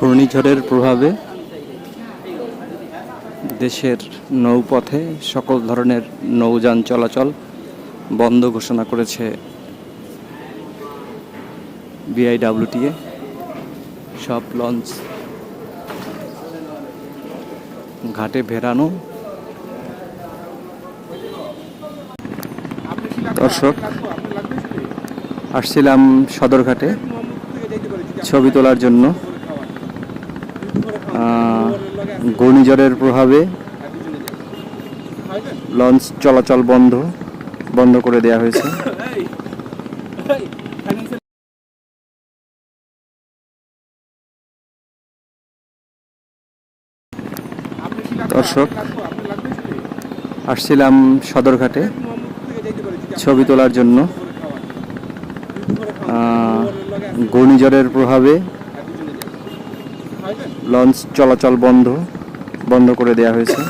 ঘূর্ণিঝড়ের প্রভাবে দেশের নৌপথে সকল ধরনের নৌযান চলাচল বন্ধ ঘোষণা করেছে বিআইডাব্লিউটিএ। সব লঞ্চ ঘাটে ভেরানো দর্শক, আসছিলাম সদরঘাটে। ছবি তোলার জন্য। ঘূর্ণিঝড়ের প্রভাবে লঞ্চ চলাচল বন্ধ বন্ধ করে দেওয়া হয়েছে। দর্শক, আসছিলাম সদরঘাটে ছবি তোলার জন্য। ঘূর্ণিঝড়ের প্রভাবে লঞ্চ চলাচল বন্ধ বন্ধ করে দেয়া হয়েছে।